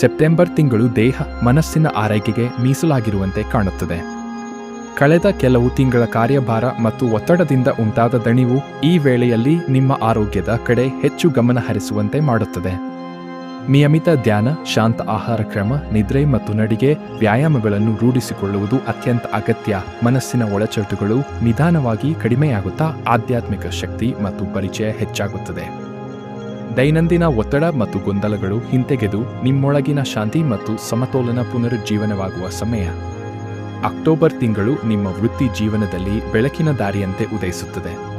September ತಿಂಗಳು ದೇಹ ಮನಸ್ಸಿನ ಆರೈಕೆಗೆ ಮೀಸಲಾಗಿರುವಂತೆ ಕಾಣುತ್ತದೆ. ಕಳೆದ ಕೆಲವು ತಿಂಗಳ ಕಾರ್ಯಭಾರ ಮತ್ತು ಒತ್ತಡದಿಂದ ಉಂಟಾದ ದಣಿವು ಈ ವೇಳೆಯಲ್ಲಿ ನಿಮ್ಮ ಆರೋಗ್ಯದ ಕಡೆ ಹೆಚ್ಚು ಗಮನ ಹರಿಸುವಂತೆ ಮಾಡುತ್ತದೆ. ನಿಯಮಿತ ಧ್ಯಾನ, ಶಾಂತ ಆಹಾರ ಕ್ರಮ, ನಿದ್ರೆ ಮತ್ತು ನಡಿಗೆ ವ್ಯಾಯಾಮಗಳನ್ನು ರೂಢಿಸಿಕೊಳ್ಳುವುದು ಅತ್ಯಂತ ಅಗತ್ಯ. ಮನಸ್ಸಿನ ಒಳಚಟುಗಳು ನಿಧಾನವಾಗಿ ಕಡಿಮೆಯಾಗುತ್ತಾ ಆಧ್ಯಾತ್ಮಿಕ ಶಕ್ತಿ ಮತ್ತು ಪರಿಚಯ ಹೆಚ್ಚಾಗುತ್ತದೆ. ದೈನಂದಿನ ಒತ್ತಡ ಮತ್ತು ಗೊಂದಲಗಳು ಹಿಂತೆಗೆದು ನಿಮ್ಮೊಳಗಿನ ಶಾಂತಿ ಮತ್ತು ಸಮತೋಲನ ಪುನರುಜ್ಜೀವನವಾಗುವ ಸಮಯ. ಅಕ್ಟೋಬರ್ ತಿಂಗಳು ನಿಮ್ಮ ವೃತ್ತಿ ಜೀವನದಲ್ಲಿ ಬೆಳಕಿನ ದಾರಿಯಂತೆ ಉದಯಿಸುತ್ತದೆ.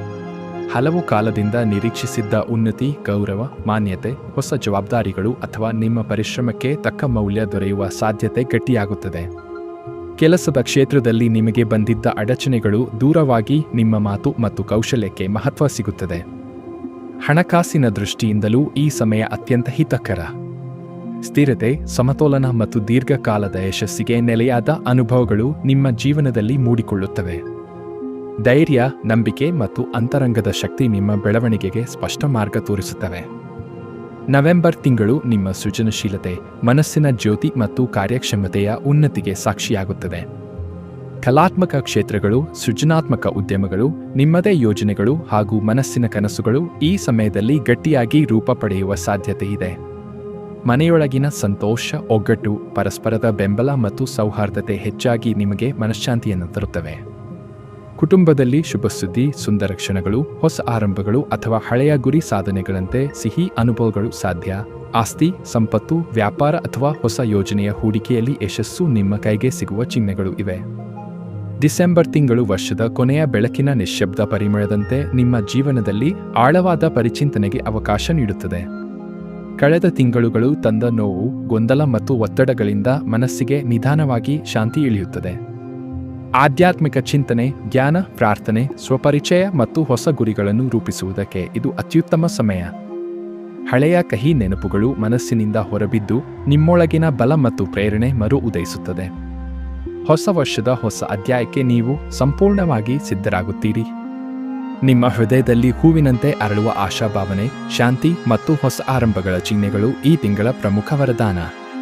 ಹಲವು ಕಾಲದಿಂದ ನಿರೀಕ್ಷಿಸಿದ್ದ ಉನ್ನತಿ, ಗೌರವ, ಮಾನ್ಯತೆ, ಹೊಸ ಜವಾಬ್ದಾರಿಗಳು ಅಥವಾ ನಿಮ್ಮ ಪರಿಶ್ರಮಕ್ಕೆ ತಕ್ಕ ಮೌಲ್ಯ ದೊರೆಯುವ ಸಾಧ್ಯತೆ ಗಟ್ಟಿಯಾಗುತ್ತದೆ. ಕೆಲಸದ ಕ್ಷೇತ್ರದಲ್ಲಿ ನಿಮಗೆ ಬಂದಿದ್ದ ಅಡಚಣೆಗಳು ದೂರವಾಗಿ ನಿಮ್ಮ ಮಾತು ಮತ್ತು ಕೌಶಲ್ಯಕ್ಕೆ ಮಹತ್ವ ಸಿಗುತ್ತದೆ. ಹಣಕಾಸಿನ ದೃಷ್ಟಿಯಿಂದಲೂ ಈ ಸಮಯ ಅತ್ಯಂತ ಹಿತಕರ. ಸ್ಥಿರತೆ, ಸಮತೋಲನ ಮತ್ತು ದೀರ್ಘಕಾಲದ ಯಶಸ್ಸಿಗೆ ನೆಲೆಯಾದ ಅನುಭವಗಳು ನಿಮ್ಮ ಜೀವನದಲ್ಲಿ ಮೂಡಿಕೊಳ್ಳುತ್ತವೆ. ಧೈರ್ಯ, ನಂಬಿಕೆ ಮತ್ತು ಅಂತರಂಗದ ಶಕ್ತಿ ನಿಮ್ಮ ಬೆಳವಣಿಗೆಗೆ ಸ್ಪಷ್ಟ ಮಾರ್ಗ ತೋರಿಸುತ್ತವೆ. ನವೆಂಬರ್ ತಿಂಗಳು ನಿಮ್ಮ ಸೃಜನಶೀಲತೆ, ಮನಸ್ಸಿನ ಜ್ಯೋತಿ ಮತ್ತು ಕಾರ್ಯಕ್ಷಮತೆಯ ಉನ್ನತಿಗೆ ಸಾಕ್ಷಿಯಾಗುತ್ತದೆ. ಕಲಾತ್ಮಕ ಕ್ಷೇತ್ರಗಳು, ಸೃಜನಾತ್ಮಕ ಉದ್ಯಮಗಳು, ನಿಮ್ಮದೇ ಯೋಜನೆಗಳು ಹಾಗೂ ಮನಸ್ಸಿನ ಕನಸುಗಳು ಈ ಸಮಯದಲ್ಲಿ ಗಟ್ಟಿಯಾಗಿ ರೂಪ ಪಡೆಯುವ ಸಾಧ್ಯತೆ ಇದೆ. ಮನೆಯೊಳಗಿನ ಸಂತೋಷ, ಒಗ್ಗಟ್ಟು, ಪರಸ್ಪರದ ಬೆಂಬಲ ಮತ್ತು ಸೌಹಾರ್ದತೆ ಹೆಚ್ಚಾಗಿ ನಿಮಗೆ ಮನಃಶಾಂತಿಯನ್ನು ತರುತ್ತವೆ. ಕುಟುಂಬದಲ್ಲಿ ಶುಭ ಸುದ್ದಿ, ಸುಂದರ ಕ್ಷಣಗಳು, ಹೊಸ ಆರಂಭಗಳು ಅಥವಾ ಹಳೆಯ ಗುರಿ ಸಾಧನೆಗಳಂತೆ ಸಿಹಿ ಅನುಭವಗಳು ಸಾಧ್ಯ. ಆಸ್ತಿ, ಸಂಪತ್ತು, ವ್ಯಾಪಾರ ಅಥವಾ ಹೊಸ ಯೋಜನೆಯ ಹೂಡಿಕೆಯಲ್ಲಿ ಯಶಸ್ಸು ನಿಮ್ಮ ಕೈಗೆ ಸಿಗುವ ಚಿಹ್ನೆಗಳು ಇವೆ. ಡಿಸೆಂಬರ್ ತಿಂಗಳು ವರ್ಷದ ಕೊನೆಯ ಬೆಳಕಿನ ನಿಶ್ಶಬ್ದ ಪರಿಮಳದಂತೆ ನಿಮ್ಮ ಜೀವನದಲ್ಲಿ ಆಳವಾದ ಪರಿಚಿಂತನೆಗೆ ಅವಕಾಶ ನೀಡುತ್ತದೆ. ಕಳೆದ ತಿಂಗಳುಗಳು ತಂದ ನೋವು, ಗೊಂದಲ ಮತ್ತು ಒತ್ತಡಗಳಿಂದ ಮನಸ್ಸಿಗೆ ನಿಧಾನವಾಗಿ ಶಾಂತಿ ಇಳಿಯುತ್ತದೆ. ಆಧ್ಯಾತ್ಮಿಕ ಚಿಂತನೆ, ಜ್ಞಾನ, ಪ್ರಾರ್ಥನೆ, ಸ್ವಪರಿಚಯ ಮತ್ತು ಹೊಸ ಗುರಿಗಳನ್ನು ರೂಪಿಸುವುದಕ್ಕೆ ಇದು ಅತ್ಯುತ್ತಮ ಸಮಯ. ಹಳೆಯ ಕಹಿ ನೆನಪುಗಳು ಮನಸ್ಸಿನಿಂದ ಹೊರಬಿದ್ದು ನಿಮ್ಮೊಳಗಿನ ಬಲ ಮತ್ತು ಪ್ರೇರಣೆ ಮರು ಉದಯಿಸುತ್ತದೆ. ಹೊಸ ವರ್ಷದ ಹೊಸ ಅಧ್ಯಾಯಕ್ಕೆ ನೀವು ಸಂಪೂರ್ಣವಾಗಿ ಸಿದ್ಧರಾಗುತ್ತೀರಿ. ನಿಮ್ಮ ಹೃದಯದಲ್ಲಿ ಹೂವಿನಂತೆ ಅರಳುವ ಆಶಾಭಾವನೆ, ಶಾಂತಿ ಮತ್ತು ಹೊಸ ಆರಂಭಗಳ ಚಿಹ್ನೆಗಳು ಈ ತಿಂಗಳ ಪ್ರಮುಖ ವರದಾನ.